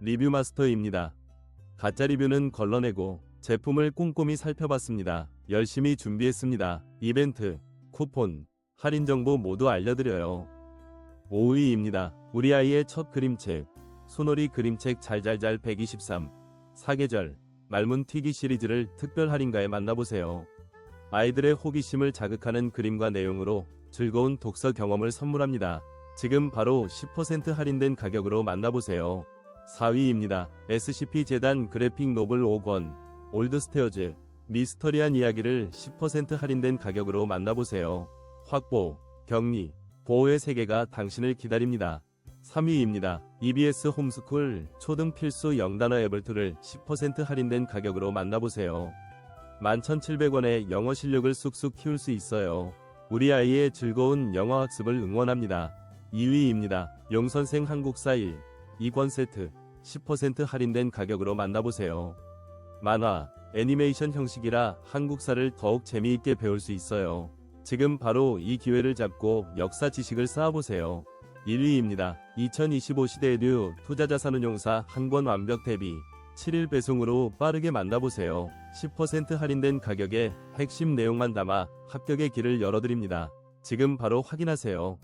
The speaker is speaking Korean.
리뷰 마스터입니다. 가짜 리뷰는 걸러내고 제품을 꼼꼼히 살펴봤습니다. 열심히 준비했습니다. 이벤트, 쿠폰, 할인 정보 모두 알려드려요. 5위입니다. 우리 아이의 첫 그림책, 소놀이 그림책 잘잘잘 123, 사계절, 말문 튀기 시리즈를 특별 할인가에 만나보세요. 아이들의 호기심을 자극하는 그림과 내용으로 즐거운 독서 경험을 선물합니다. 지금 바로 10% 할인된 가격으로 만나보세요. 4위입니다. SCP 재단 그래픽 노블 5권, 올드스테어즈, 미스터리한 이야기를 10% 할인된 가격으로 만나보세요. 확보, 격리, 보호의 세계가 당신을 기다립니다. 3위입니다. EBS 홈스쿨 초등 필수 영단어 앱을2를 10% 할인된 가격으로 만나보세요. 11,700원에 영어 실력을 쑥쑥 키울 수 있어요. 우리 아이의 즐거운 영어 학습을 응원합니다. 2위입니다. 용선생 한국사 1, 2권 세트 10% 할인된 가격으로 만나보세요. 만화, 애니메이션 형식이라 한국사를 더욱 재미있게 배울 수 있어요. 지금 바로 이 기회를 잡고 역사 지식을 쌓아보세요. 1위입니다. 2025 시대에듀 투자자산운용사 한 권 완벽 대비 7일 배송으로 빠르게 만나보세요. 10% 할인된 가격에 핵심 내용만 담아 합격의 길을 열어드립니다. 지금 바로 확인하세요.